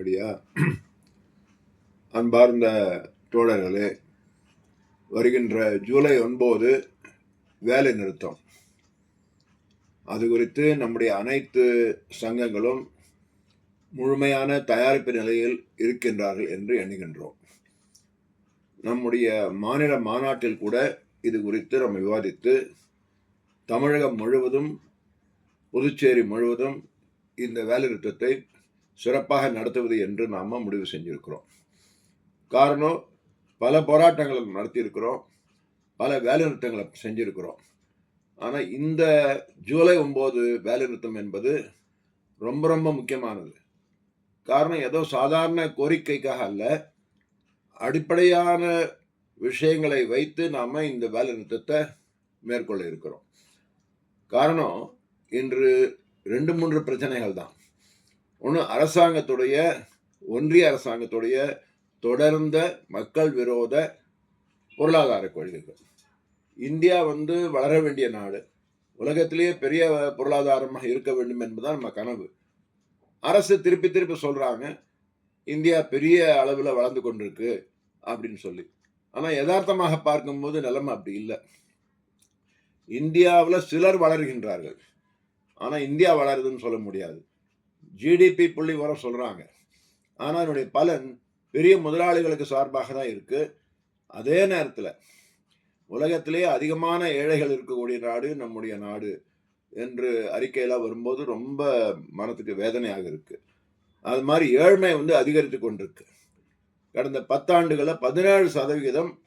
அப்படியா? அன்பார்ந்த தோழர்களே வருகின்ற ஜூலை ஒன்பது வேலை நிறுத்தம். அது குறித்து நம்முடைய அனைத்து சங்கங்களும் முழுமையான தயாரிப்பு நிலையில் இருக்கின்றார்கள் என்று எண்ணுகின்றோம். நம்முடைய மாநில மாநாட்டில் கூட இது குறித்து நம்ம விவாதித்து தமிழகம் முழுவதும் புதுச்சேரி முழுவதும் இந்த வேலைநிறுத்தத்தை சிறப்பாக நடத்துவது என்று நாம் முடிவு செஞ்சிருக்கிறோம். காரணம் பல போராட்டங்களை நடத்தியிருக்கிறோம். பல வேலைநிறுத்தங்களை செஞ்சிருக்கிறோம். ஆனால் இந்த ஜூலை ஒம்பது வேலைநிறுத்தம் என்பது ரொம்ப ரொம்ப முக்கியமானது. காரணம் ஏதோ சாதாரண கோரிக்கைக்காக அல்ல. அடிப்படையான விஷயங்களை வைத்து நாம் இந்த வேலைநிறுத்தத்தை மேற்கொள்ள இருக்கிறோம். காரணம் இன்று ரெண்டு மூன்று பிரச்சனைகள் தான். ஒன்று அரசாங்கத்துடைய ஒன்றிய அரசாங்கத்துடைய தொடர்ந்த மக்கள் விரோத பொருளாதார கொள்கைகள். இந்தியா வந்து வளர வேண்டிய நாடு. உலகத்திலேயே பெரிய பொருளாதாரமாக இருக்க வேண்டும் என்பதுதான் நம்ம கனவு. அரசு திருப்பி திருப்பி சொல்கிறாங்க இந்தியா பெரிய அளவில் வளர்ந்து கொண்டிருக்கு அப்படின்னு சொல்லி. ஆனால் யதார்த்தமாக பார்க்கும்போது நிலைமை அப்படி இல்லை. இந்தியாவில் சிலர் வளர்கின்றார்கள். ஆனால் இந்தியா வளருதுன்னு சொல்ல முடியாது. ஜிடிபி புள்ளி வர சொல்கிறாங்க ஆனால் அதனுடைய பலன் பெரிய முதலாளிகளுக்கு சார்பாக தான் இருக்குது அதே நேரத்தில் உலகத்திலே அதிகமான ஏழைகள் இருக்கக்கூடிய நாடு நம்முடைய நாடு என்று அறிக்கையெல்லாம் வரும்போது ரொம்ப மனத்துக்கு வேதனையாக இருக்குது அது மாதிரி ஏழ்மை வந்து அதிகரித்து கொண்டிருக்கு. கடந்த பத்தாண்டுகளில் பதினேழு சதவிகிதம்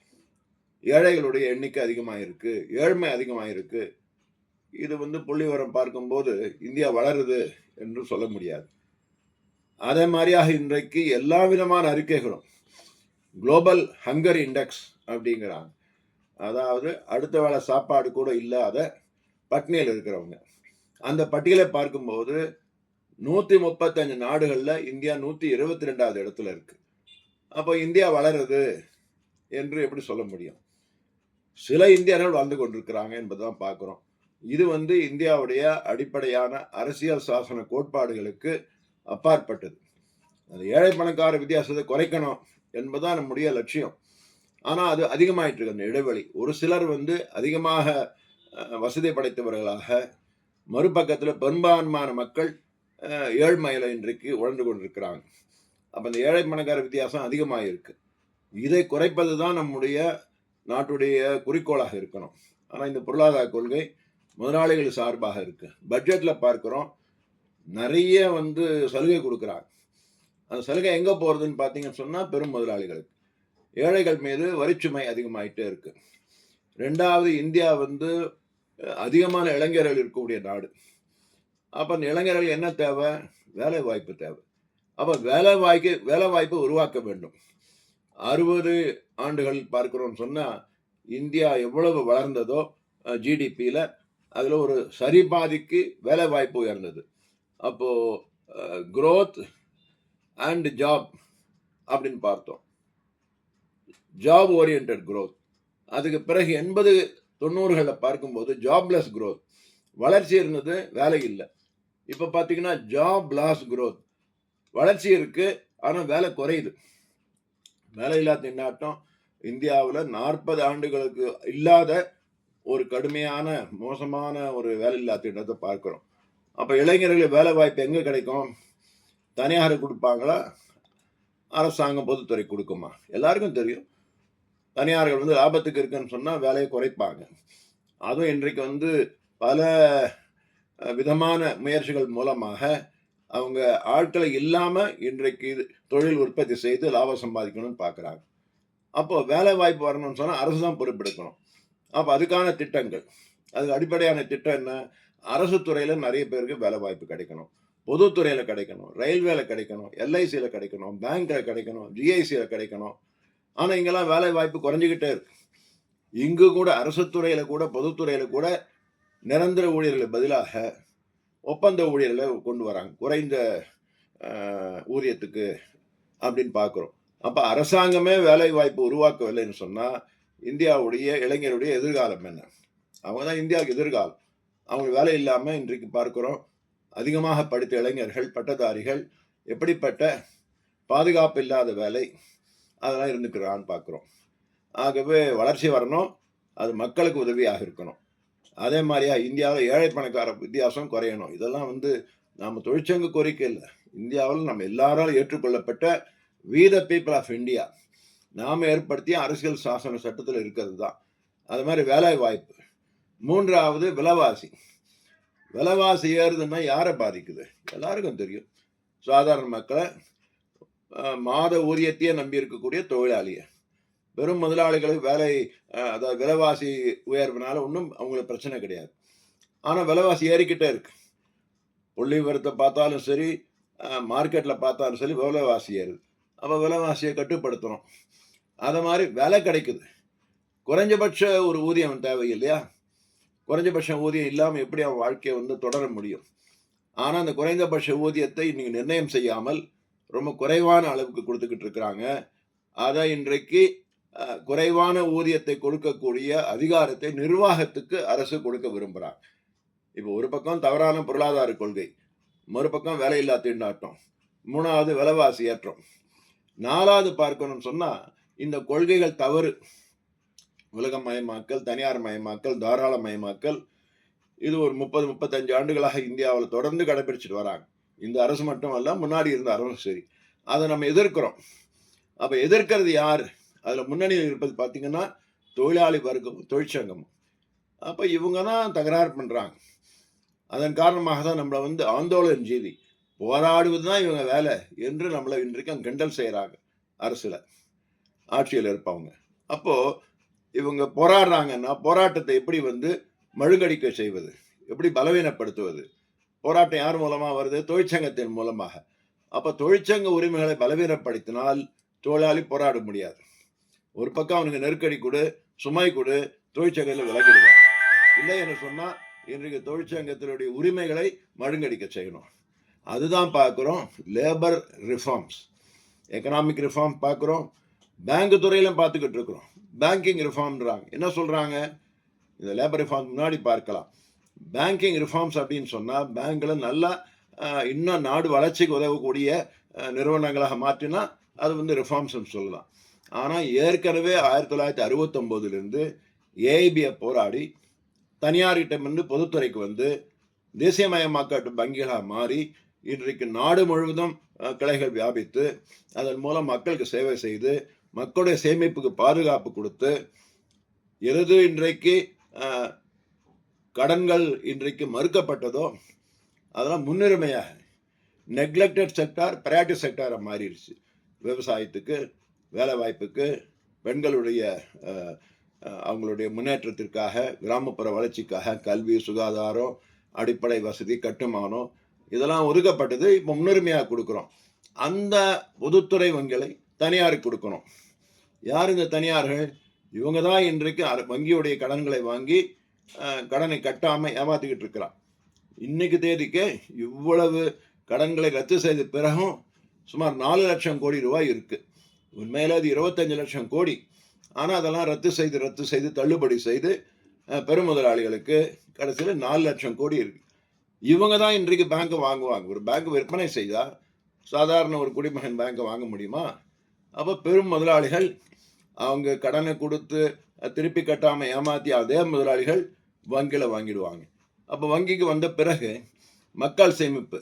ஏழைகளுடைய எண்ணிக்கை அதிகமாகிருக்கு ஏழ்மை அதிகமாக இது வந்து புள்ளிவரம் பார்க்கும்போது இந்தியா வளருது என்று சொல்ல முடியாது. அதே மாதிரியாக இன்றைக்கு எல்லா விதமான அறிக்கைகளும் குளோபல் ஹங்கர் இண்டெக்ஸ் அப்படிங்கிறாங்க. அதாவது அடுத்த வேளை சாப்பாடு கூட இல்லாத பட்னியில் இருக்கிறவங்க. அந்த பட்டியலை பார்க்கும்போது நூற்றி முப்பத்தஞ்சு நாடுகளில் இந்தியா நூற்றி இருபத்தி ரெண்டாவது இடத்துல இருக்குது அப்போ இந்தியா வளருது என்று எப்படி சொல்ல முடியும்? சில இந்தியர்கள் வாழ்ந்து கொண்டிருக்கிறாங்க என்பதுதான் பார்க்குறோம். இது வந்து இந்தியாவுடைய அடிப்படையான அரசியல் சாசன கோட்பாடுகளுக்கு அப்பாற்பட்டது. அது ஏழை பணக்கார வித்தியாசத்தை குறைக்கணும் என்பதுதான் நம்முடைய லட்சியம். ஆனால் அது அதிகமாயிட்டு இருக்கு அந்த இடைவெளி. ஒரு சிலர் வந்து அதிகமாக வசதி படைத்தவர்களாக மறுபக்கத்தில் பெரும்பான்மையான மக்கள் ஏழ்மையில இன்றைக்கு உழந்து கொண்டிருக்கிறாங்க. அப்போ அந்த ஏழை பணக்கார வித்தியாசம் அதிகமாக இருக்கு இதை குறைப்பது தான் நம்முடைய நாட்டுடைய குறிக்கோளாக இருக்கணும். ஆனால் இந்த பொருளாதார கொள்கை முதலாளிகள் சார்பாக இருக்கு. பட்ஜெட்டில் பார்க்குறோம். நிறைய வந்து சலுகை கொடுக்குறாங்க. அந்த சலுகை எங்கே போகிறதுன்னு பார்த்தீங்கன்னு சொன்னால் பெரும் முதலாளிகளுக்கு. ஏழைகள் மீது வரிச்சுமை அதிகமாகிட்டே இருக்கு. ரெண்டாவது இந்தியா வந்து அதிகமான இளைஞர்கள் இருக்கக்கூடிய நாடு. அப்போ அந்த இளைஞர்கள் என்ன தேவை? வேலை வாய்ப்பு தேவை. அப்போ வேலை வாய்க்கு வேலை வாய்ப்பு உருவாக்க வேண்டும். அறுபது ஆண்டுகள் பார்க்கிறோம்னு சொன்னால் இந்தியா எவ்வளவு வளர்ந்ததோ ஜிடிபியில் அதில் ஒரு சரி பாதிக்கு வேலை வாய்ப்பு உயர்ந்தது அப்போது க்ரோத் அண்ட் ஜாப் அப்படின்னு பார்த்தோம். ஜாப் ஓரியன்ட் க்ரோத் அதுக்கு பிறகு எண்பது தொண்ணூறுகளில் பார்க்கும்போது ஜாப்லெஸ் க்ரோத் வளர்ச்சி இருந்தது வேலை இல்லை. இப்போ பார்த்தீங்கன்னா ஜாப் லாஸ் க்ரோத் வளர்ச்சி இருக்குது ஆனால் வேலை குறையுது. வேலையில்லா திண்டாட்டம் இந்தியாவில் நாற்பது ஆண்டுகளுக்கு இல்லாத ஒரு கடுமையான மோசமான ஒரு வேலையில்லா திட்டத்தை பார்க்குறோம் அப்போ இளைஞர்களுக்கு வேலை வாய்ப்பு எங்கே கிடைக்கும்? தனியார் கொடுப்பாங்களா? அரசாங்கம் பொதுத்துறை கொடுக்குமா? எல்லாருக்கும் தெரியும். தனியார்கள் வந்து லாபத்துக்கு இருக்குன்னு சொன்னால் வேலையை குறைப்பாங்க. அதுவும் இன்றைக்கு வந்து பல விதமான முயற்சிகள் மூலமாக அவங்க ஆட்களை இல்லாமல் இன்றைக்கு இது தொழில் உற்பத்தி செய்து லாபம் சம்பாதிக்கணும்னு பார்க்குறாங்க அப்போது வேலை வாய்ப்பு வரணும்னு சொன்னால் அரசு தான் பொறுப்பெடுக்கணும். அப்போ அதுக்கான திட்டங்கள். அதுக்கு அடிப்படையான திட்டம் என்ன? அரசு துறையில் நிறைய பேருக்கு வேலை வாய்ப்பு கிடைக்கணும். பொதுத்துறையில் கிடைக்கணும். ரயில்வேல கிடைக்கணும். எல்ஐசியில் கிடைக்கணும். பேங்க்கில் கிடைக்கணும். ஜிஐசியில் கிடைக்கணும். ஆனால் இங்கெல்லாம் வேலை வாய்ப்பு குறைஞ்சிக்கிட்டே இருக்கு. இங்கு கூட அரசு துறையில் கூட பொதுத்துறையில் கூட நிரந்தர ஊழியர்களை பதிலாக ஒப்பந்த ஊழியர்களை கொண்டு வராங்க. குறைந்த ஊதியத்துக்கு அப்படின்னு பார்க்குறோம் அப்போ அரசாங்கமே வேலை வாய்ப்பு உருவாக்கவில்லைன்னு சொன்னால் இந்தியாவுடைய இளைஞருடைய எதிர்காலம் என்ன? அவங்க தான் இந்தியாவுக்கு எதிர்காலம். அவங்க வேலை இல்லாமல் இன்றைக்கு பார்க்குறோம். அதிகமாக படித்த இளைஞர்கள் பட்டதாரிகள் எப்படிப்பட்ட பாதுகாப்பு இல்லாத வேலை அதெல்லாம் இருந்துக்கிறான்னு பார்க்குறோம். ஆகவே வளர்ச்சி வரணும். அது மக்களுக்கு உதவியாக இருக்கணும். அதே மாதிரியா இந்தியாவில் ஏழை பணக்கார வித்தியாசம் குறையணும். இதெல்லாம் வந்து நாம் தொழிற்சங்க கோரிக்கை இல்லை. இந்தியாவில் நம்ம எல்லாராலும் ஏற்றுக்கொள்ளப்பட்ட வீத பீப்புள் ஆஃப் இந்தியா நாம் ஏற்படுத்திய அரசியல் சாசன சட்டத்தில் இருக்கிறது தான். அது மாதிரி வேலை வாய்ப்பு. மூன்றாவது விலைவாசி. விலைவாசி ஏறுதுன்னா யாரை பாதிக்குது? எல்லாருக்கும் தெரியும். சாதாரண மக்களை மாத ஊதியத்தையே நம்பி இருக்கக்கூடிய தொழிலாளியை. வெறும் முதலாளிகளுக்கு வேலை அதாவது விலைவாசி உயர்வுனால ஒன்றும் அவங்களுக்கு பிரச்சனை கிடையாது. ஆனால் விலைவாசி ஏறிக்கிட்டே இருக்கு. புள்ளி விவரத்தை பார்த்தாலும் சரி மார்க்கெட்டில் பார்த்தாலும் சரி விலைவாசி ஏறுது. அப்போ விலைவாசியை கட்டுப்படுத்தணும். அதை மாதிரி விலை கிடைக்குது. குறைஞ்சபட்ச ஒரு ஊதியம் தேவை இல்லையா குறைஞ்சபட்ச ஊதியம் இல்லாமல் எப்படி அவன் வாழ்க்கையை வந்து தொடர முடியும்? ஆனால் அந்த குறைந்தபட்ச ஊதியத்தை நீங்கள் நிர்ணயம் செய்யாமல் ரொம்ப குறைவான அளவுக்கு கொடுத்துக்கிட்டு இருக்கிறாங்க. அதை இன்றைக்கு குறைவான ஊதியத்தை கொடுக்கக்கூடிய அதிகாரத்தை நிர்வாகத்துக்கு அரசு கொடுக்க விரும்புகிறாங்க இப்போ ஒரு பக்கம் தவறான பொருளாதார கொள்கை மறுபக்கம் வேலையில்லா திண்டாட்டம் மூணாவது விலைவாசி ஏற்றம். நாலாவது பார்க்கணும்னு சொன்னால் இந்த கொள்கைகள் தவறு. உலகமயமாக்கல் தனியார் மயமாக்கல் தாராள மயமாக்கல் இது ஒரு முப்பது முப்பத்தஞ்சு ஆண்டுகளாக இந்தியாவில் தொடர்ந்து கடைபிடிச்சிட்டு வராங்க. இந்த அரசு மட்டும் அல்ல முன்னாடி இருந்த அரசும் சரி. அதை நம்ம எதிர்க்கிறோம். அப்போ எதிர்க்கிறது யார்? அதில் முன்னணியில் இருப்பது பார்த்தீங்கன்னா தொழிலாளி வர்க்கம் தொழிற்சங்கம். அப்போ இவங்க தான் தகராறு பண்ணுறாங்க அதன் காரணமாக தான் நம்மளை வந்து ஆந்தோலன் ஜீவி போராடுவது தான் இவங்க வேலை என்று நம்மளை இன்றைக்கும் கிண்டல் செய்கிறாங்க அரசில். ஆட்சியில் இருப்பாங்க அப்போது இவங்க போராடுறாங்கன்னா போராட்டத்தை எப்படி வந்து மழுங்கடிக்க செய்வது? எப்படி பலவீனப்படுத்துவது? போராட்டம் யார் மூலமாக வருது? தொழிற்சங்கத்தின் மூலமாக. அப்போ தொழிற்சங்க உரிமைகளை பலவீனப்படுத்தினால் தொழிலாளி போராட முடியாது. ஒரு பக்கம் அவனுக்கு நெருக்கடி கொடு சுமை கொடு தொழிற்சங்கத்தில் விலகிடுவான். இல்லை என்று சொன்னால் இன்றைக்கு தொழிற்சங்கத்தினுடைய உரிமைகளை மழுங்கடிக்க செய்யணும். அதுதான் பார்க்குறோம் லேபர் ரிஃபார்ம்ஸ் எக்கனாமிக் ரிஃபார்ம் பார்க்குறோம் பேங்க் துறையிலும் பார்த்துக்கிட்டு இருக்கிறோம். பேங்கிங் ரிஃபார்ம்ன்றாங்க என்ன சொல்கிறாங்க இந்த லேபர் ரிஃபார்ம் முன்னாடி பார்க்கலாம். பேங்கிங் ரிஃபார்ம்ஸ் அப்படின்னு சொன்னால் பேங்க்கில் நல்லா இன்னும் நாடு வளர்ச்சிக்கு உதவக்கூடிய நிறுவனங்களாக மாற்றினா அது வந்து ரிஃபார்ம்ஸ்னு சொல்லலாம். ஆனால் ஏற்கனவே ஆயிரத்தி தொள்ளாயிரத்தி அறுபத்தொம்போதுலேருந்து ஏஐபியை போராடி தனியார்கிட்டமிருந்து பொதுத்துறைக்கு வந்து தேசியமயமாக்கப்பட்ட வங்கிகளாக மாறி இன்றைக்கு நாடு முழுவதும் கிளைகள் வியாபித்து அதன் மூலம் மக்களுக்கு சேவை செய்து மக்களுடைய சேமிப்புக்கு பாதுகாப்பு கொடுத்து எது இன்றைக்கு கடன்கள் இன்றைக்கு மறுக்கப்பட்டதோ அதெல்லாம் முன்னுரிமையாக நெக்லெக்டட் செக்டார் ப்ரையாரிட்டி செக்டாராக மாறிடுச்சு. விவசாயத்துக்கு வேலை வாய்ப்புக்கு பெண்களுடைய அவங்களுடைய முன்னேற்றத்திற்காக கிராமப்புற வளர்ச்சிக்காக கல்வி சுகாதாரம் அடிப்படை வசதி கட்டுமானம் இதெல்லாம் ஒதுக்கப்பட்டது இப்போ முன்னுரிமையாக கொடுக்குறோம். அந்த பொதுத்துறை வங்கிகளை தனியாருக்கு கொடுக்கணும். யார் இந்த தனியார்கள்? இவங்க தான் இன்றைக்கு வங்கியுடைய கடன்களை வாங்கி கடனை கட்டாமல் ஏமாத்திக்கிட்டு இருக்கிறான். இன்னைக்கு தேதிக்கு இவ்வளவு கடன்களை ரத்து செய்த பிறகும் சுமார் நாலு லட்சம் கோடி ரூபாய் இருக்குது உண்மையில் அது இருபத்தஞ்சு லட்சம் கோடி. ஆனால் அதெல்லாம் ரத்து செய்து ரத்து செய்து தள்ளுபடி செய்து பெருமுதலாளிகளுக்கு கடைசியில் நாலு லட்சம் கோடி இருக்குது இவங்க தான் இன்றைக்கு பேங்க்கை வாங்குவாங்க. ஒரு பேங்க் விற்பனை செய்தால் சாதாரண ஒரு குடிமகன் பேங்க்கை வாங்க முடியுமா? அப்போ பெரும் முதலாளிகள் அவங்க கடனை கொடுத்து திருப்பி கட்டாமல் ஏமாத்தி அதே முதலாளிகள் வங்கியில் வாங்கிடுவாங்க. அப்போ வங்கிக்கு வந்த பிறகு மக்கள் சேமிப்பு.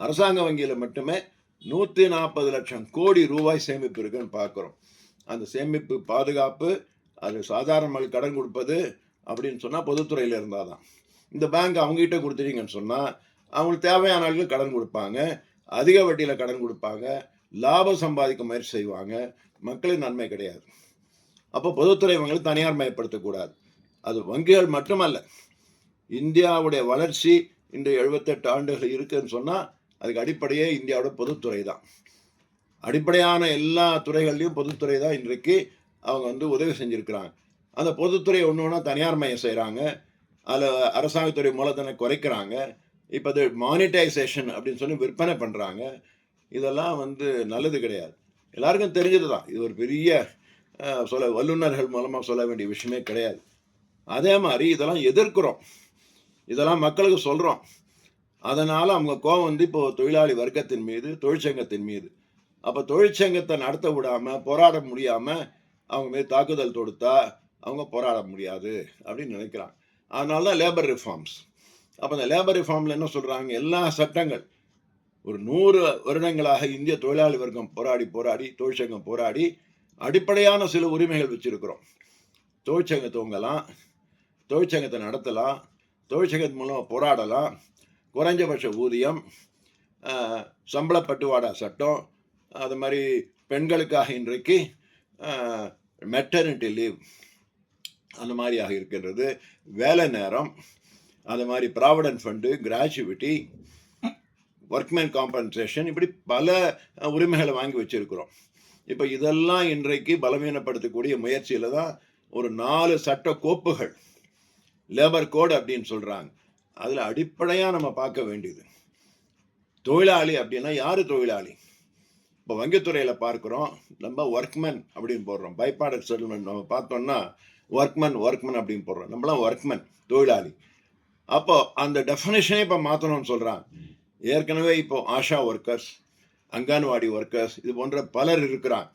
அரசாங்க வங்கியில் மட்டுமே நூற்றி நாற்பது லட்சம் கோடி ரூபாய் சேமிப்பு இருக்குன்னு பார்க்குறோம் அந்த சேமிப்பு பாதுகாப்பு அது சாதாரண கடன் கொடுப்பது அப்படின்னு சொன்னால் பொதுத்துறையில் இருந்தால் தான் இந்த பேங்க் அவங்ககிட்ட கொடுத்துட்டீங்கன்னு சொன்னால் அவங்களுக்கு தேவையான ஆளுக்கு கடன் கொடுப்பாங்க அதிக வட்டியில் கடன் கொடுப்பாங்க லாபம் சம்பாதிக்க முயற்சி செய்வாங்க மக்களின் நன்மை கிடையாது. அப்போ பொதுத்துறை வங்கிகளை தனியார் மயப்படுத்தக்கூடாது அது வங்கிகள் மட்டுமல்ல. இந்தியாவுடைய வளர்ச்சி இன்று எழுபத்தெட்டு ஆண்டுகள் இருக்குதுன்னு சொன்னால் அதுக்கு அடிப்படையே இந்தியாவோட பொதுத்துறை தான் அடிப்படையான எல்லா துறைகள்லையும் பொதுத்துறை தான் இன்றைக்கு அவங்க வந்து உதவி செஞ்சுருக்கிறாங்க. அந்த பொதுத்துறை ஒன்று ஒன்றா தனியார் மயம் செய்கிறாங்க அதில் அரசாங்கத்துறை மூலதனை குறைக்கிறாங்க. இப்போ அது மானிட்டைசேஷன் அப்படின்னு சொல்லி விற்பனை பண்ணுறாங்க இதெல்லாம் வந்து நல்லது கிடையாது. எல்லாருக்கும் தெரிஞ்சது தான் இது ஒரு பெரிய சொல்ல வல்லுநர்கள் மூலமாக சொல்ல வேண்டிய விஷயமே கிடையாது. அதே மாதிரி இதெல்லாம் எதிர்க்கிறோம். இதெல்லாம் மக்களுக்கு சொல்கிறோம் அதனால் அவங்க கோவம் வந்து இப்போ தொழிலாளி வர்க்கத்தின் மீது தொழிற்சங்கத்தின் மீது. அப்போ தொழிற்சங்கத்தை நடத்த விடாமல் போராட முடியாமல் அவங்க மீது தாக்குதல் தொடுத்தா அவங்க போராட முடியாது அப்படின்னு நினைக்கிறாங்க. அதனால தான் லேபர் ரிஃபார்ம்ஸ் அப்போ இந்த லேபர் ரிஃபார்மில் என்ன சொல்கிறாங்க எல்லா சட்டங்கள் ஒரு நூறு வருடங்களாக இந்திய தொழிலாளி வர்க்கம் போராடி போராடி தொழிற்சங்கம் போராடி அடிப்படையான சில உரிமைகள் வச்சுருக்கிறோம். தொழிற்சங்கம் தூங்கலாம் தொழிற்சங்கத்தை நடத்தலாம் தொழிற்சங்கத்து மூலம் போராடலாம். குறைஞ்சபட்ச ஊதியம் சம்பளப்பட்டுவாடா சம்பள பட்டுவாடா சட்டம் அது மாதிரி பெண்களுக்காக இன்றைக்கு மெட்டர்னிட்டி லீவ் அந்த மாதிரியாக இருக்கின்றது. வேலை நேரம் அது மாதிரி provident fund gratuity workman compensation இப்படி பல உரிமைகளை வாங்கி வச்சிருக்கிறோம். இப்போ இதெல்லாம் இன்றைக்கு பலவீனப்படுத்தக்கூடிய முயற்சியில் தான் ஒரு நாலு சட்ட கோப்புகள் லேபர் கோட் அப்படின்னு சொல்கிறாங்க அதில் அடிப்படையாக நம்ம பார்க்க வேண்டியது. தொழிலாளி அப்படின்னா யார் தொழிலாளி? இப்போ வங்கித்துறையில் பார்க்குறோம் நம்ம ஒர்க்மேன் அப்படின்னு போடுறோம். பைபாடட் செட்டில்மெண்ட் நம்ம பார்த்தோம்னா ஒர்க்மேன் ஒர்க்மேன் அப்படின்னு போடுறோம். நம்மளாம் ஒர்க்மேன் தொழிலாளி. அப்போ அந்த டெஃபனேஷனே இப்போ மாற்றணும்னு சொல்கிறாங்க ஏற்கனவே இப்போ ஆஷா ஒர்க்கர்ஸ் அங்கன்வாடி ஒர்க்கர்ஸ் இது போன்ற பலர் இருக்கிறாங்க.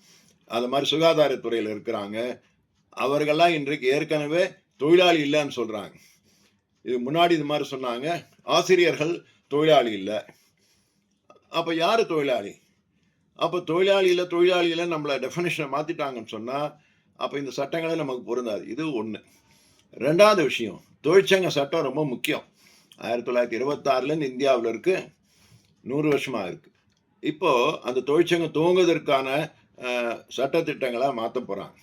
அது மாதிரி சுகாதாரத்துறையில் இருக்கிறாங்க. அவர்கள்லாம் இன்றைக்கு ஏற்கனவே தொழிலாளி இல்லைன்னு சொல்கிறாங்க இது முன்னாடி இது மாதிரி சொன்னாங்க. ஆசிரியர்கள் தொழிலாளி இல்லை. அப்போ யார் தொழிலாளி? அப்போ தொழிலாளியில் தொழிலாளியில் நம்மளை டெஃபினேஷனை மாற்றிட்டாங்கன்னு சொன்னால் அப்போ இந்த சட்டங்களே நமக்கு பொருந்தாது. இது ஒன்று ரெண்டாவது விஷயம் தொழிற்சங்க சட்டம் ரொம்ப முக்கியம். ஆயிரத்தி தொள்ளாயிரத்தி இருபத்தாறுலேருந்து இந்தியாவில் இருக்கு. நூறு வருஷமாக இருக்கு. இப்போது அந்த தொழிற்சங்கம் துவங்குவதற்கான அஹ், சட்டத்திட்டங்களை மாற்ற போகிறாங்க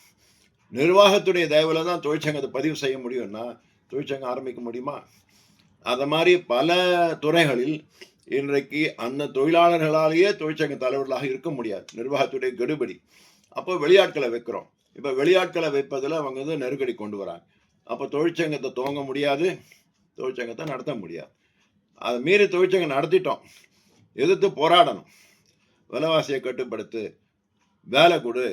நிர்வாகத்துடைய தயவில் தான் தொழிற்சங்கத்தை பதிவு செய்ய முடியும்னா தொழிற்சங்கம் ஆரம்பிக்க முடியுமா? அதை மாதிரி பல துறைகளில் இன்றைக்கு அந்த தொழிலாளர்களாலேயே தொழிற்சங்க தலைவர்களாக இருக்க முடியாது. நிர்வாகத்துடைய கெடுபடி. அப்போ வெளியாட்களை வைக்கிறோம். இப்போ வெளியாட்களை வைப்பதில் அவங்க வந்து நெருக்கடி கொண்டு வராங்க. அப்போ தொழிற்சங்கத்தை துவங்க முடியாது. தொழிற்சங்கத்தை நடத்த முடியாது. அதை மீறி தொழிற்சங்கம் நடத்திட்டோம். எதிர்த்து போராடணும். விலைவாசியை கட்டுப்படுத்து வேலை கொடு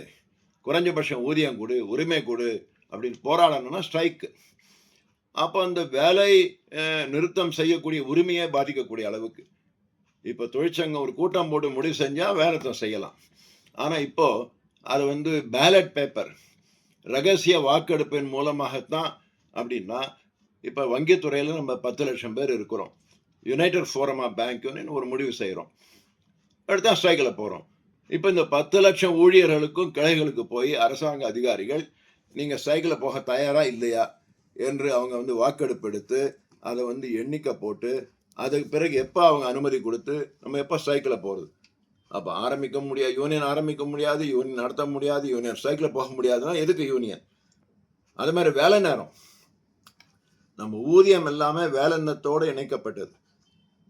குறைஞ்சபட்சம் ஊதியம் கொடு உரிமை கொடு அப்படின்னு போராடணும்னா ஸ்ட்ரைக்கு அப்போ அந்த வேலை நிறுத்தம் செய்யக்கூடிய உரிமையை பாதிக்கக்கூடிய அளவுக்கு. இப்போ தொழிற்சங்கம் ஒரு கூட்டம் போட்டு முடிவு செஞ்சால் வேலை செய்யலாம். ஆனால் இப்போது அது வந்து பேலட் பேப்பர் ரகசிய வாக்கெடுப்பின் மூலமாகத்தான் அப்படின்னா இப்போ வங்கித்துறையில் நம்ம பத்து லட்சம் பேர் இருக்கிறோம். United forum of bank union ஒரு முடிவு செய்கிறோம் அடுத்தா ஸ்ட்ரைக்கில் போகிறோம் இப்போ இந்த பத்து லட்சம் ஊழியர்களுக்கும் கிளைகளுக்கு போய் அரசாங்க அதிகாரிகள் நீங்கள் ஸ்ட்ரைக்கில் போக தயாராக இல்லையா என்று அவங்க வந்து வாக்கெடுப்பு எடுத்து அதை வந்து எண்ணிக்கை போட்டு அதுக்கு பிறகு எப்போ அவங்க அனுமதி கொடுத்து நம்ம எப்போ ஸ்ட்ரைக்கில் போகிறது அப்போ ஆரம்பிக்க முடியாது யூனியன் ஆரம்பிக்க முடியாது யூனியன் நடத்த முடியாது யூனியன் ஸ்ட்ரைக்கில் போக முடியாதுன்னா எதுக்கு யூனியன்? அது மாதிரி வேலை நேரம். நம்ம ஊதியம் எல்லாமே வேலைன்னத்தோடு இணைக்கப்பட்டது.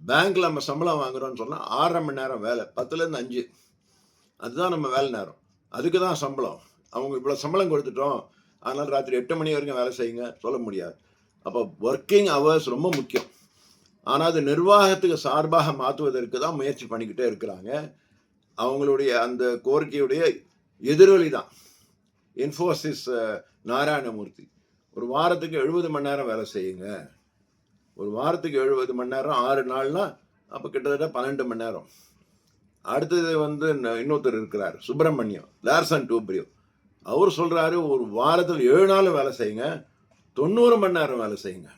பேங்க்கில் நம்ம சம்பளம் வாங்குறோம்னு சொன்னால் ஆறரை மணி நேரம் வேலை பத்துலேருந்து அஞ்சு. அதுதான் நம்ம வேலை நேரம். அதுக்கு தான் சம்பளம். அவங்க இவ்வளோ சம்பளம் கொடுத்துட்டோம். அதனால் ராத்திரி எட்டு மணி வரைக்கும் வேலை செய்யுங்க சொல்ல முடியாது. அப்போ ஒர்க்கிங் ஹவர்ஸ் ரொம்ப முக்கியம். ஆனால் அது நிர்வாகத்துக்கு சார்பாக மாற்றுவதற்கு தான் முயற்சி பண்ணிக்கிட்டே இருக்கிறாங்க. அவங்களுடைய அந்த கோரிக்கையுடைய எதிரொலி தான். இன்ஃபோசிஸ் நாராயணமூர்த்தி. ஒரு வாரத்துக்கு எழுபது மணி நேரம் வேலை செய்யுங்க. ஒரு வாரத்துக்கு எழுபது மணி நேரம் ஆறு நாள்னா அப்போ கிட்டத்தட்ட பன்னெண்டு மணி நேரம். அடுத்தது வந்து இன்னொருத்தர் இருக்கிறார் சுப்பிரமணியம் லார்சன் டூப்ரியோ. அவர் சொல்கிறாரு ஒரு வாரத்தில் ஏழு நாள் வேலை செய்யுங்க தொண்ணூறு மணி நேரம் வேலை செய்யுங்க.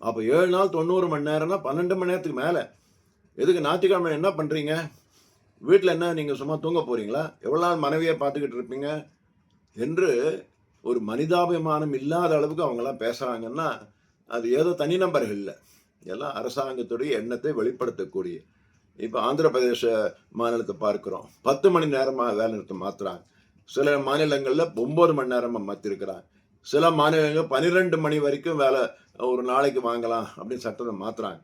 அப்போ ஏழு நாள் தொண்ணூறு மணி நேரம்னா பன்னெண்டு மணி நேரத்துக்கு மேலே. எதுக்கு ஞாயிற்றுக்கிழமை என்ன பண்ணுறீங்க வீட்டில் என்ன நீங்கள் சும்மா தூங்க போகிறீங்களா எவ்வளோ நாள் மனைவியை பார்த்துக்கிட்டு இருப்பீங்க? என்று ஒரு மனிதாபிமானம் இல்லாத அளவுக்கு அவங்கெல்லாம் பேசுகிறாங்கன்னா அது ஏதோ தனிநபர்கள் இல்லை. எல்லாம் அரசாங்கத்துடைய எண்ணத்தை வெளிப்படுத்தக்கூடிய. இப்போ ஆந்திர பிரதேச மாநிலத்தை பார்க்குறோம். பத்து மணி நேரமாக வேலை நிறுத்தம் மாற்றுறாங்க சில மாநிலங்களில் ஒம்பது மணி நேரமாக மாற்றிருக்கிறாங்க சில மாநிலங்கள் பன்னிரெண்டு மணி வரைக்கும் வேலை ஒரு நாளைக்கு வாங்கலாம் அப்படின்னு சட்டத்தை மாற்றுறாங்க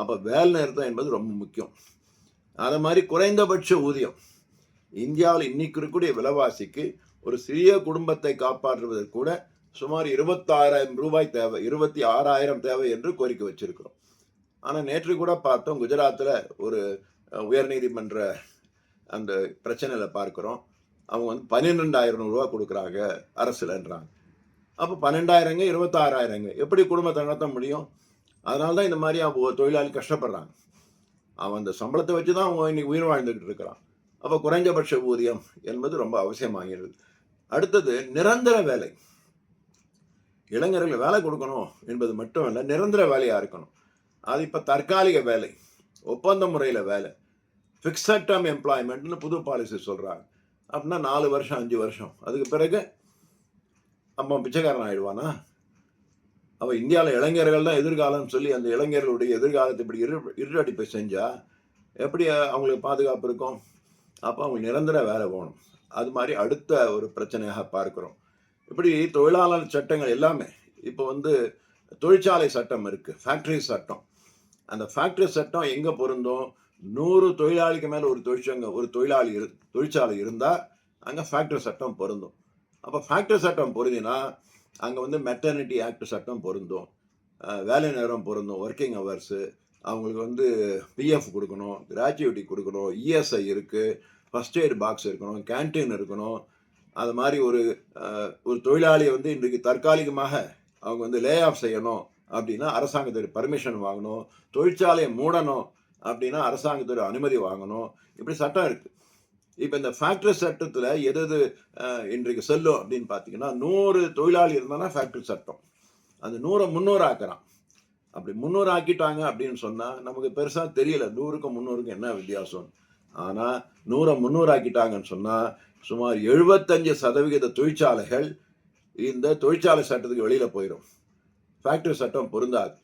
அப்போ வேலை நிறுத்தம் என்பது ரொம்ப முக்கியம். அதை மாதிரி குறைந்தபட்ச ஊதியம். இந்தியாவில் இன்னைக்கு இருக்கக்கூடிய விலைவாசிக்கு ஒரு சிறிய குடும்பத்தை காப்பாற்றுவதற்கு கூட சுமார் இருபத்தாறாயிரம் ரூபாய் தேவை இருபத்தி ஆறாயிரம் தேவை என்று கோரிக்கை வச்சிருக்கிறோம். ஆனால் நேற்று கூட பார்த்தோம் குஜராத்தில் ஒரு உயர்நீதிமன்ற அந்த பிரச்சனையில் பார்க்குறோம். அவங்க வந்து பன்னிரெண்டாயிரம் ரூபா கொடுக்குறாங்க அரசுலன்றாங்க. அப்போ பன்னெண்டாயிரங்க இருபத்தாறாயிரங்க எப்படி குடும்பத்தை நடத்த முடியும்? அதனால தான் இந்த மாதிரி அவங்க தொழிலாளி கஷ்டப்படுறாங்க. அவன் அந்த சம்பளத்தை வச்சு தான் அவன் இன்னைக்கு உயிர் வாழ்ந்துக்கிட்டு இருக்கிறான். அப்போ குறைஞ்சபட்ச ஊதியம் என்பது ரொம்ப அவசியமாகிறது. அடுத்தது நிரந்தர வேலை. இளைஞர்கள் வேலை கொடுக்கணும் என்பது மட்டும் இல்லை நிரந்தர வேலையாக இருக்கணும். அது இப்போ தற்காலிக வேலை ஒப்பந்த முறையில் வேலை. ஃபிக்ஸட் டேர்ம் எம்ப்ளாய்மெண்ட்னு புது பாலிசி சொல்கிறாங்க அப்படின்னா நாலு வருஷம் அஞ்சு வருஷம். அதுக்கு பிறகு அம்மா பிச்சைக்காரன் ஆயிடுவானா? அவ இந்தியாவில் இளைஞர்கள் தான் எதிர்காலம்னு சொல்லி அந்த இளைஞர்களுடைய எதிர்காலத்தை இப்படி இரு இருட்டடிப்பை செஞ்சால் எப்படி அவங்களுக்கு பாதுகாப்பு இருக்கும்? அப்போ அவங்க நிரந்தர வேலை போகணும் அது மாதிரி அடுத்த ஒரு பிரச்சனையாக பார்க்குறோம். இப்படி தொழிலாளர் சட்டங்கள் எல்லாமே இப்போ வந்து தொழிற்சாலை சட்டம் இருக்குது ஃபேக்ட்ரி சட்டம். அந்த ஃபேக்ட்ரி சட்டம் எங்கே பொருந்தும்? நூறு தொழிலாளிக்கு மேலே ஒரு தொழிற்சங்க ஒரு தொழிலாளி இரு தொழிற்சாலை இருந்தால் அங்கே ஃபேக்ட்ரி சட்டம் பொருந்தும். அப்போ ஃபேக்ட்ரி சட்டம் பொருந்தினா அங்கே வந்து மெட்டர்னிட்டி ஆக்ட் சட்டம் பொருந்தும். வேலை நேரம் பொருந்தும் ஒர்க்கிங் ஹவர்ஸு அவங்களுக்கு வந்து பிஎஃப் கொடுக்கணும் கிராச்சுவிட்டி கொடுக்கணும் இஎஸ்ஐ இருக்குது ஃபஸ்ட் எய்டு பாக்ஸ் இருக்கணும் கேன்டீன் இருக்கணும். அது மாதிரி ஒரு ஒரு தொழிலாளியை வந்து இன்றைக்கு தற்காலிகமாக அவங்க வந்து லே ஆஃப் செய்யணும் அப்படின்னா அரசாங்கத்தோட பர்மிஷன் வாங்கணும். தொழிற்சாலையை மூடணும் அப்படின்னா அரசாங்கத்தோட அனுமதி வாங்கணும். இப்படி சட்டம் இருக்குது இப்போ இந்த ஃபேக்ட்ரி சட்டத்தில் எது எது இன்றைக்கு செல்லும் அப்படின்னு பார்த்தீங்கன்னா நூறு தொழிலாளி இருந்தானா ஃபேக்ட்ரி சட்டம். அந்த நூறை முந்நூறு ஆக்குறான் அப்படி முந்நூறு ஆக்கிட்டாங்க அப்படின்னு சொன்னால் நமக்கு பெருசாக தெரியல நூறுக்கும் முந்நூறுக்கும் என்ன வித்தியாசம் ஆனால் நூறை முந்நூறு ஆக்கிட்டாங்கன்னு சொன்னால் சுமார் எழுபத்தஞ்சு சதவிகித தொழிற்சாலைகள் இந்த தொழிற்சாலை சட்டத்துக்கு வெளியில் போயிடும் ஃபேக்ட்ரி சட்டம் பொருந்தாது.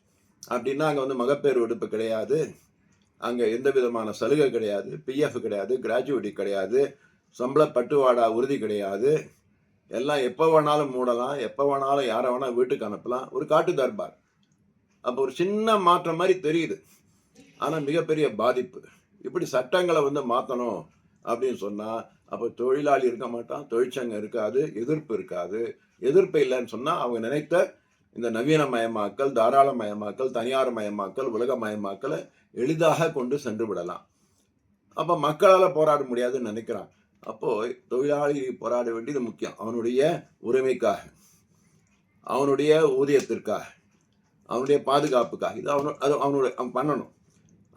அப்படின்னா அங்கே வந்து மகப்பேறு விடுப்பு கிடையாது. அங்கே எந்த விதமான சலுகை கிடையாது. பிஎஃப் கிடையாது கிராஜுவேட்டி கிடையாது சம்பள பட்டுவாடா உறுதி கிடையாது. எல்லாம் எப்போ வேணாலும் மூடலாம் எப்போ வேணாலும் யாரை வேணால் வீட்டுக்கு அனுப்பலாம். ஒரு காட்டு தர்பார். அப்போ ஒரு சின்ன மாற்றம் மாதிரி தெரியுது. ஆனால் மிகப்பெரிய பாதிப்பு. இப்படி சட்டங்களை வந்து மாற்றணும் அப்படின்னு சொன்னால் அப்போ தொழிலாளி இருக்க மாட்டான் தொழிற்சங்கம் இருக்காது எதிர்ப்பு இருக்காது. எதிர்ப்பு இல்லைன்னு சொன்னால் அவங்க நினைத்த இந்த நவீனமயமாக்கல் தாராளமயமாக்கல் தனியார் மயமாக்கல் உலகமயமாக்கலை எளிதாக கொண்டு சென்று விடலாம். அப்போ மக்களால் போராட முடியாதுன்னு நினைக்கிறான். அப்போது தொழிலாளி போராட வேண்டியது முக்கியம். அவனுடைய உரிமைக்காக அவனுடைய ஊதியத்திற்காக அவனுடைய பாதுகாப்புக்காக. இது அவனு அது அவனுடைய அவன் பண்ணணும்.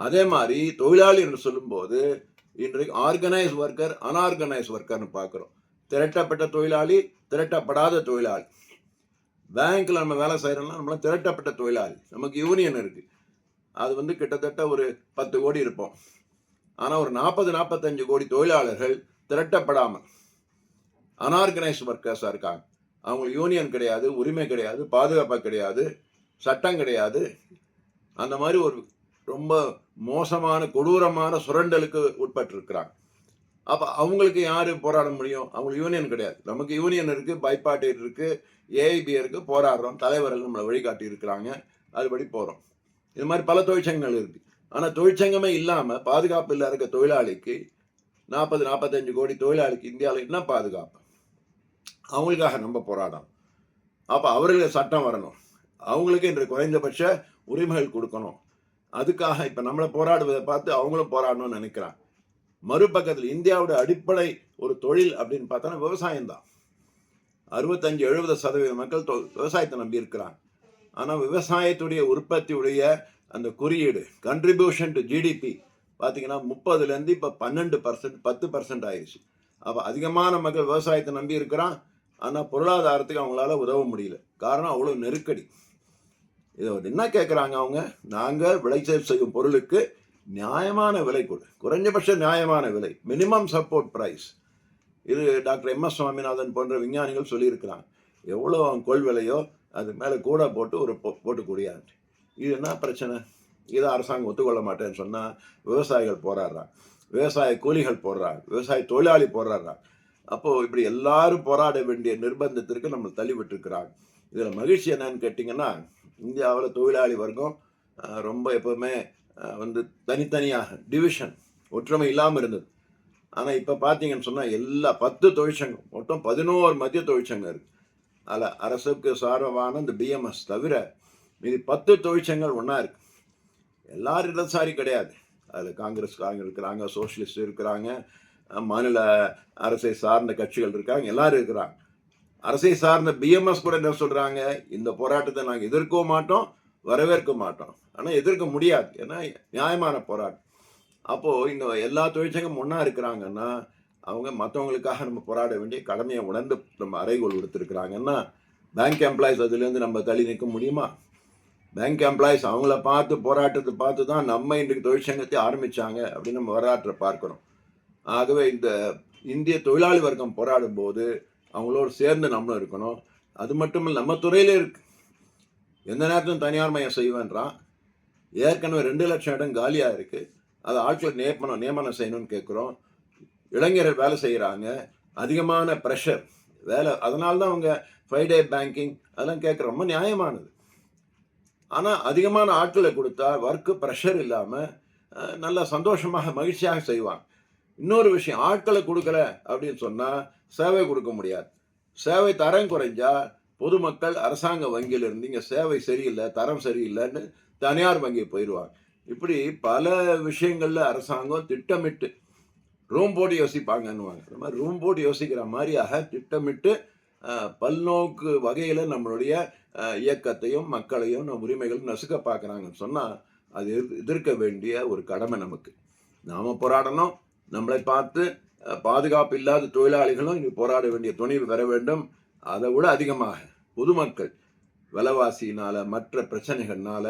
அதே மாதிரி தொழிலாளி என்று சொல்லும்போது இன்றைக்கு ஆர்கனைஸ் ஒர்க்கர் அன்ஆர்கனைஸ் ஒர்க்கர்னு பார்க்குறோம். திரட்டப்பட்ட தொழிலாளி திரட்டப்படாத தொழிலாளி. பேங்க்கில் நம்ம வேலை செய்கிறோம்னா நம்மளாம் திரட்டப்பட்ட தொழிலாளி. நமக்கு யூனியன் இருக்குது அது வந்து கிட்டத்தட்ட ஒரு பத்து கோடி இருப்போம். ஆனால் ஒரு நாற்பது நாற்பத்தஞ்சு கோடி தொழிலாளர்கள் திரட்டப்படாமல் அன்ஆர்கனைஸ் ஒர்க்கர்ஸாக இருக்காங்க. அவங்களுக்கு யூனியன் கிடையாது உரிமை கிடையாது பாதுகாப்பாக கிடையாது சட்டம் கிடையாது. அந்த மாதிரி ஒரு ரொம்ப மோசமான கொடூரமான சுரண்டலுக்கு உட்பட்டிருக்கிறாங்க. அப்போ அவங்களுக்கு யார் போராட முடியும்? அவங்களுக்கு யூனியன் கிடையாது. நமக்கு யூனியன் இருக்குது பைபாட்டேட் இருக்குது ஏஐபி இருக்குது போராடுறோம் தலைவர்கள் நம்மளை வழிகாட்டி இருக்கிறாங்க. அதுபடி போகிறோம் இது மாதிரி பல தொழிற்சங்கங்கள் இருக்குது ஆனால் தொழிற்சங்கமே இல்லாமல் பாதுகாப்பு இல்லாத இருக்க தொழிலாளிக்கு நாற்பது நாற்பத்தஞ்சு கோடி தொழிலாளிக்கு இந்தியாவில் என்ன பாதுகாப்பு? அவங்களுக்காக நம்ம போராடணும். அப்போ அவர்களுக்கு சட்டம் வரணும். அவங்களுக்கு இன்று குறைந்தபட்ச உரிமைகள் கொடுக்கணும். அதுக்காக இப்போ நம்மளை போராடுவதை பார்த்து அவங்களும் போராடணும்னு நினைக்கிறாங்க. மறுபக்கத்தில் இந்தியாவோட அடிப்படை ஒரு தொழில் அப்படின்னு பார்த்தோன்னா விவசாயம் தான். அறுபத்தஞ்சு எழுபது சதவீத மக்கள் தொ- விவசாயத்தை நம்பி இருக்கிறாங்க. ஆனால் விவசாயத்துடைய உற்பத்தியுடைய அந்த குறியீடு கண்ட்ரிபியூஷன் டு ஜிடிபி பார்த்தீங்கன்னா முப்பதுலேருந்து இப்போ பன்னெண்டு பர்சன்ட் பத்து பர்சன்ட் ஆயிடுச்சு அப்போ அதிகமான மக்கள் விவசாயத்தை நம்பி இருக்கிறான். ஆனால் பொருளாதாரத்துக்கு அவங்களால உதவ முடியல. காரணம் அவ்வளோ நெருக்கடி. இதை என்ன கேட்குறாங்க அவங்க? நாங்கள் விளைச்சல் செய்யும் பொருளுக்கு நியாயமான விலை கொடு. குறைஞ்சபட்ச நியாயமான விலை. மினிமம் சப்போர்ட் ப்ரைஸ் இது டாக்டர் எம் எஸ் சுவாமிநாதன் போன்ற விஞ்ஞானிகள் சொல்லியிருக்கிறாங்க. எவ்வளோ அவன் கொள் விலையோ அது மேலே கூட போட்டு ஒரு போ- போட்டுக்கூடியான் இது என்ன பிரச்சனை? இதை அரசாங்கம் ஒத்துக்கொள்ள மாட்டேன்னு சொன்னால் விவசாயிகள் போராடுறாங்க. விவசாய கூலிகள் போடுறாங்க. விவசாய தொழிலாளி போராடுறாங்க. அப்போது இப்படி எல்லாரும் போராட வேண்டிய நிர்பந்தத்திற்கு நம்ம தள்ளி விட்டுருக்குறாங்க. இதில் மகிழ்ச்சி என்னன்னு கேட்டிங்கன்னா இந்தியாவில் தொழிலாளி வர்க்கம் ரொம்ப எப்போவுமே வந்து தனித்தனியாக டிவிஷன் ஒற்றுமை இல்லாமல் இருந்தது. ஆனால் இப்போ பார்த்தீங்கன்னு சொன்னால் எல்லா பத்து தொழிற்சங்கம் மொத்தம் பதினோரு மத்திய தொழிற்சங்கம் இருக்குது அதில் அரசுக்கு சார்பான இந்த பிஎம்எஸ் தவிர மீதி பத்து தொழிற்சங்கங்கள் ஒன்றா இருக்குது எல்லாரும் இடதுசாரி கிடையாது. அதில் காங்கிரஸ்காரங்க இருக்கிறாங்க சோஷியலிஸ்ட் இருக்கிறாங்க மாநில அரசை சார்ந்த கட்சிகள் இருக்காங்க எல்லாரும் இருக்கிறாங்க. அரசை சார்ந்த பிஎம்எஸ் கூட என்ன சொல்கிறாங்க இந்த போராட்டத்தை நாங்கள் எதிர்க்கவும் மாட்டோம் வரவேற்க மாட்டோம். ஆனால் எதிர்க்க முடியாது. ஏன்னா நியாயமான போராட்டம். அப்போது இந்த எல்லா தொழிற்சங்கம் ஒன்றா இருக்கிறாங்கன்னா அவங்க மற்றவங்களுக்காக நம்ம போராட வேண்டிய கடமையை உணர்ந்து நம்ம அறைகோல் கொடுத்துருக்குறாங்கன்னா பேங்க் எம்ப்ளாயிஸ் அதுலேருந்து நம்ம தள்ளி நிற்க முடியுமா? பேங்க் எம்ப்ளாயிஸ் அவங்கள பார்த்து போராட்டத்தை பார்த்து தான் நம்ம இன்றைக்கு தொழிற்சங்கத்தை ஆரம்பித்தாங்க அப்படின்னு நம்ம வரலாற்றை பார்க்குறோம் ஆகவே இந்த இந்திய தொழிலாளி வர்க்கம் போராடும் போது அவங்களோடு சேர்ந்து நம்மளும் இருக்கணும். அது மட்டும் இல்லை நம்ம துறையிலே இருக்கு. எந்த நேரத்திலும் தனியார் மையம் செய்வேன்றான் ஏற்கனவே ரெண்டு லட்சம் இடம் காலியாக இருக்குது அதை ஆட்சியர் நியமனம் நியமனம் செய்யணும்னு கேட்குறோம். இளைஞர்கள் வேலை செய்கிறாங்க அதிகமான ப்ரெஷர் வேலை அதனால தான் அவங்க ஃபைவ் டே பேங்கிங் அதெல்லாம் கேட்குற ரொம்ப நியாயமானது. ஆனால் அதிகமான ஆட்களை கொடுத்தா ஒர்க்கு ப்ரெஷர் இல்லாமல் நல்லா சந்தோஷமாக மகிழ்ச்சியாக செய்வாங்க. இன்னொரு விஷயம் ஆட்களை கொடுக்கல அப்படின்னு சொன்னால் சேவை கொடுக்க முடியாது. சேவை தரம் குறைஞ்சா பொதுமக்கள் அரசாங்க வங்கியில் இருந்து இங்கே சேவை சரியில்லை தரம் சரியில்லைன்னு தனியார் வங்கி போயிடுவாங்க இப்படி பல விஷயங்களில் அரசாங்கம் திட்டமிட்டு ரூம் போட்டு யோசிப்பாங்கன்னுவாங்க. அந்த மாதிரி ரூம் போட்டு யோசிக்கிற மாதிரியாக திட்டமிட்டு பல்நோக்கு வகையில் நம்மளுடைய இயக்கத்தையும் மக்களையும் நம் உரிமைகளும் நசுக்க பார்க்குறாங்கன்னு சொன்னால் அது எதிர்- எதிர்க்க வேண்டிய ஒரு கடமை நமக்கு. நாம் போராடணும். நம்மளை பார்த்து பாதுகாப்பு இல்லாத தொழிலாளிகளும் இங்கே போராட வேண்டிய துணிவு பெற வேண்டும். அதை விட அதிகமாக பொதுமக்கள் விலைவாசியினால் மற்ற பிரச்சனைகள்னால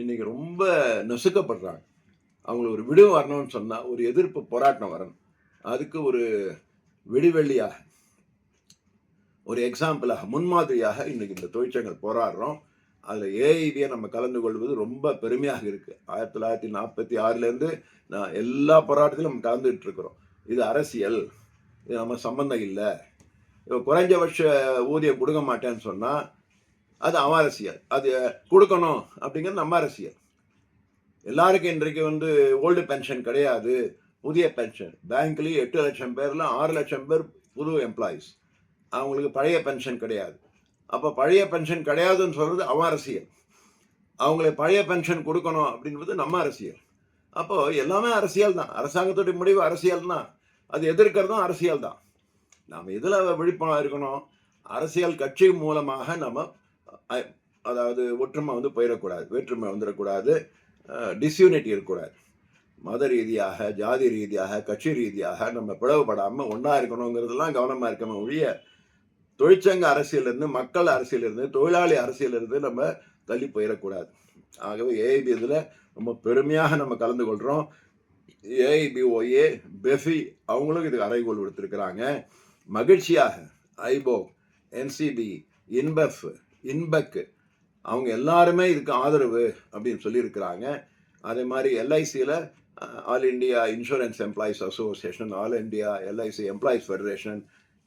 இன்னைக்கு ரொம்ப நசுக்கப்படுறாங்க. அவங்களுக்கு ஒரு விடுவு வரணும்னு சொன்னால் ஒரு எதிர்ப்பு போராட்டம் வரணும். அதுக்கு ஒரு விடிவெள்ளியாக ஒரு எக்ஸாம்பிளாக முன்மாதிரியாக இன்றைக்கி இந்த தொழிற்சங்கங்கள் போராடுறோம். அதில் ஏஐபியை நம்ம கலந்து கொள்வது ரொம்ப பெருமையாக இருக்குது ஆயிரத்தி தொள்ளாயிரத்தி நாற்பத்தி ஆறுலேருந்து நான் எல்லா போராட்டத்திலும் நம்ம கலந்துகிட்டு இருக்கிறோம். இது அரசியல். இது நம்ம சம்மந்தம் இல்லை. இப்போ குறைஞ்சபட்ச ஊதியம் கொடுக்க மாட்டேன்னு சொன்னால் அது அவன் அரசியல். அது கொடுக்கணும் அப்படிங்கிறது நம்ம அரசியல். எல்லாருக்கும் இன்றைக்கு வந்து ஓல்டு பென்ஷன் கிடையாது. புதிய பென்ஷன். பேங்க்லேயும் எட்டு லட்சம் பேரில் ஆறு லட்சம் பேர் புது எம்ப்ளாயீஸ் அவங்களுக்கு பழைய பென்ஷன் கிடையாது. அப்போ பழைய பென்ஷன் கிடையாதுன்னு சொல்கிறது அவன் அரசியல். அவங்களுக்கு பழைய பென்ஷன் கொடுக்கணும் அப்படின்றது நம்ம அரசியல். அப்போது எல்லாமே அரசியல் தான். அரசாங்கத்துடைய முடிவு அரசியல் தான். அது எதிர்க்கிறதும் அரசியல் தான். நாம் இதில் விழிப்புணர்வு இருக்கணும்? அரசியல் கட்சி மூலமாக நம்ம அதாவது ஒற்றுமை வந்து போயிடக்கூடாது வேற்றுமை வந்துடக்கூடாது டிஸ்யூனிட்டி இருக்கக்கூடாது. மத ரீதியாக ஜாதி ரீதியாக கட்சி ரீதியாக நம்ம பிளவுபடாமல் ஒன்றா இருக்கணுங்கிறதெல்லாம் கவனமாக இருக்கணும் ஒழிய தொழிற்சங்க அரசியலிருந்து மக்கள் அரசியலிருந்து தொழிலாளி அரசியலிருந்து நம்ம தள்ளி போயிடக்கூடாது. ஆகவே ஏஐபி இதில் ரொம்ப பெருமையாக நம்ம கலந்து கொள்கிறோம் ஏஐபிஓஏ பெஃபி அவங்களும் இதுக்கு அறைகோல் கொடுத்துருக்குறாங்க மகிழ்ச்சியாக ஐபோ என்சிபி இன்பெஃப் இன்பக் அவங்க எல்லாருமே இதுக்கு ஆதரவு அப்படின்னு சொல்லியிருக்கிறாங்க. அதே மாதிரி எல்ஐசியில் all India insurance employees association all India LIC employees federation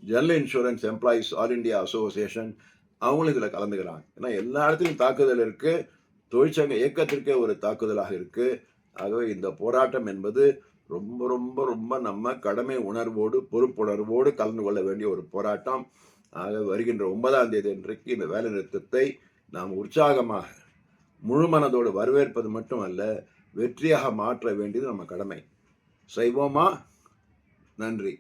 general insurance employees all India association அவங்களும் இதில் கலந்துக்கிறாங்க. ஏன்னா எல்லா இடத்துலையும் தாக்குதல் இருக்குது தொழிற்சங்க இயக்கத்திற்கே ஒரு தாக்குதலாக இருக்குது ஆகவே இந்த போராட்டம் என்பது ரொம்ப ரொம்ப ரொம்ப நம்ம கடமை உணர்வோடு பொறுப்புணர்வோடு கலந்து கொள்ள வேண்டிய ஒரு போராட்டம். ஆக வருகின்ற ஒன்பதாம் தேதி இன்றைக்கு இந்த வேலை நிறுத்தத்தை நாம் உற்சாகமாக முழு மனதோடு வரவேற்பது மட்டுமல்ல வெற்றியாக மாற்ற வேண்டியது நம்ம கடமை. செய்வோமா? நன்றி.